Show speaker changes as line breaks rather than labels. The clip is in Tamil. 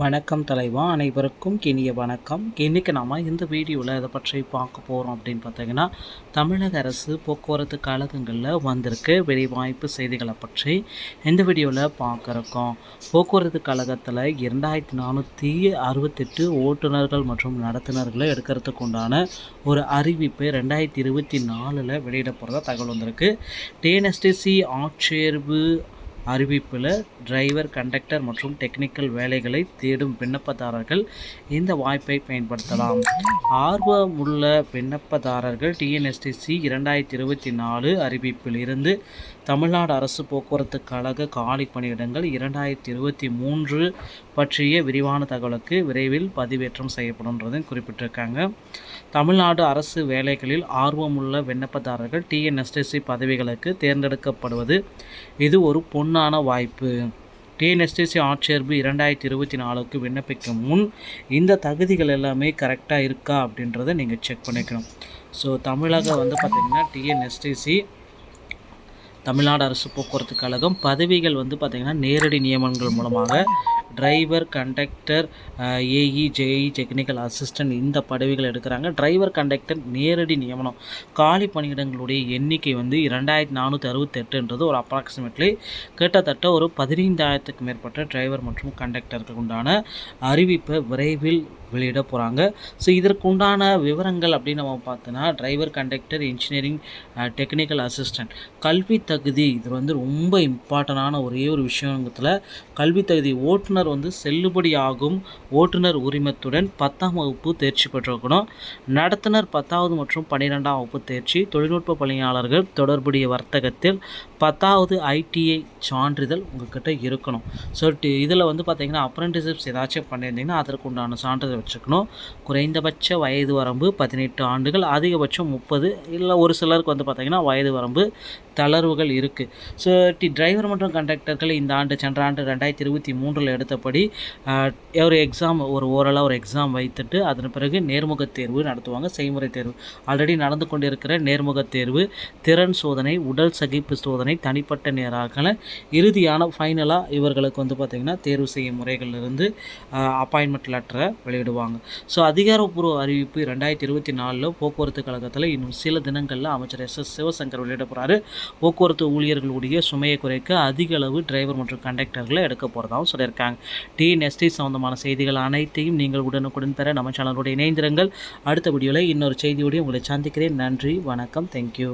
வணக்கம் தலைவா. அனைவருக்கும் இனிய வணக்கம். இன்றைக்கி நாம் இந்த வீடியோவில் இதை பற்றி பார்க்க போகிறோம் அப்படின்னு பார்த்தீங்கன்னா தமிழக அரசு போக்குவரத்து கழகங்களில் வந்திருக்கு. வேலைவாய்ப்பு செய்திகளை பற்றி இந்த வீடியோவில் பார்க்குறோம். போக்குவரத்து கழகத்தில் இரண்டாயிரத்தி நானூற்றி அறுபத்தெட்டு ஓட்டுநர்கள் மற்றும் நடத்துனர்களை எடுக்கிறதுக்கு உண்டான ஒரு அறிவிப்பு ரெண்டாயிரத்தி இருபத்தி நாலில் வெளியிட போகிறதா தகவல் வந்திருக்கு. டிஎன்எஸ்டிசி ஆட்சேர்வு அறிவிப்பில் டிரைவர் கண்டக்டர் மற்றும் டெக்னிக்கல் வேலைகளை தேடும் விண்ணப்பதாரர்கள் இந்த வாய்ப்பை பயன்படுத்தலாம். ஆர்வமுள்ள விண்ணப்பதாரர்கள் டிஎன்எஸ்டிசி இரண்டாயிரத்தி இருபத்தி நாலு அறிவிப்பில் இருந்து தமிழ்நாடு அரசு போக்குவரத்து கழக காலி பணியிடங்கள் இரண்டாயிரத்தி இருபத்தி மூன்று பற்றிய விரிவான தகவலுக்கு விரைவில் பதிவேற்றம் செய்யப்படும்ன்றதையும் குறிப்பிட்டிருக்காங்க. தமிழ்நாடு அரசு வேலைகளில் ஆர்வமுள்ள விண்ணப்பதாரர்கள் டிஎன்எஸ்டிசி பதவிகளுக்கு தேர்ந்தெடுக்கப்படுவது இது ஒரு பொன் பொன்னான வாய்ப்பு. டிஎன்எஸ்டிசி ஆட்சேர்ப்பு இரண்டாயிரத்தி இருபத்தி நாலுக்கு விண்ணப்பிக்கும் முன் இந்த தகுதிகள் எல்லாமே கரெக்டாக இருக்கா அப்படின்றத நீங்கள் செக் பண்ணிக்கணும். ஸோ தமிழக வந்து பார்த்திங்கன்னா டிஎன்எஸ்டிசி தமிழ்நாடு அரசு போக்குவரத்து கழகம் பதவிகள் வந்து பார்த்திங்கன்னா நேரடி நியமனங்கள் மூலமாக driver conductor AE JE technical assistant இந்த பதவிகள் எடுக்கிறாங்க. டிரைவர் கண்டக்டர் நேரடி நியமனம். காலி பணியிடங்களுடைய எண்ணிக்கை வந்து இரண்டாயிரத்தி நானூற்றி அறுபத்தெட்டுன்றது ஒரு அப்ராக்சிமேட்லி கிட்டத்தட்ட ஒரு பதினைந்தாயிரத்துக்கு மேற்பட்ட டிரைவர் மற்றும் கண்டக்டருக்கு உண்டான அறிவிப்பை விரைவில் வெளியிட போகிறாங்க ஸோ இதற்குண்டான விவரங்கள் அப்படின்னு நம்ம பார்த்தோன்னா driver conductor engineering technical assistant கல்வி தகுதி இது வந்து ரொம்ப இம்பார்ட்டண்டான ஒரே ஒரு விஷயத்தில் கல்வி தகுதி ஓட்டுநர் வந்து செல்லுபடியாகும் ஓட்டுநர் உரிமத்துடன் பத்தாம் வகுப்பு தேர்ச்சி பெற்றிருக்கணும். நடத்துனர் பத்தாவது மற்றும் பன்னிரெண்டாம் வகுப்பு தேர்ச்சி தொழில்நுட்ப பணியாளர்கள் தொடர்புடைய வர்த்தகத்தில் பத்தாவது ஐடிஐ சான்றிதழ் உங்கள்கிட்ட இருக்கணும். ஸோ இதில் வந்து பார்த்திங்கன்னா அப்ரெண்டிஸ்ஷிப்ஸ் ஏதாச்சும் பண்ணியிருந்தீங்கன்னா அதற்கு உண்டான சான்றிதழ் வச்சுக்கணும். குறைந்தபட்ச வயது வரம்பு பதினெட்டு ஆண்டுகள் அதிகபட்சம் முப்பது இல்லை ஒரு சிலருக்கு வந்து பார்த்திங்கன்னா வயது வரம்பு தளர்வுகள் இருக்குது ஸோ டி டிரைவர் மற்றும் கண்டக்டர்கள் இந்த ஆண்டு சென்ற ஆண்டு ரெண்டாயிரத்தி இருபத்தி மூன்றில் மற்றபடி ஒரு எக்ஸாம் ஒரு ஓரலாக ஒரு எக்ஸாம் வைத்துட்டு அதன் பிறகு நேர்முக தேர்வு நடத்துவாங்க செய்முறை தேர்வு. ஆல்ரெடி நடந்து கொண்டிருக்கிற நேர்முக தேர்வு திறன் சோதனை உடல் சகிப்பு சோதனை தனிப்பட்ட நேராக இறுதியான ஃபைனலாக இவர்களுக்கு வந்து பார்த்திங்கன்னா தேர்வு செய்யும் முறைகளிலிருந்து அப்பாயின்மெண்ட் லெட்டரை வெளியிடுவாங்க. ஸோ அதிகாரப்பூர்வ அறிவிப்பு ரெண்டாயிரத்தி இருபத்தி நாலில் போக்குவரத்து கழகத்தில் இன்னும் சில தினங்களில் அமைச்சர் எஸ் எஸ் சிவசங்கர் வெளியிட போகிறாரு போக்குவரத்து ஊழியர்களுடைய சுமையை குறைக்க அதிக அளவு டிரைவர் மற்றும் கண்டக்டர்களை எடுக்க போகிறதாகவும் சொல்லியிருக்காங்க. டிஎன்எஸ்டி சம்மந்தமான செய்திகள் அனைத்தையும் நீங்கள் உடனுக்குடன் பெற நம்ம சேனலோடு இணைந்திருங்கள். அடுத்த வீடியோவில் இன்னொரு செய்தியோடு உங்களை சந்திக்கிறேன். நன்றி வணக்கம். தேங்க்யூ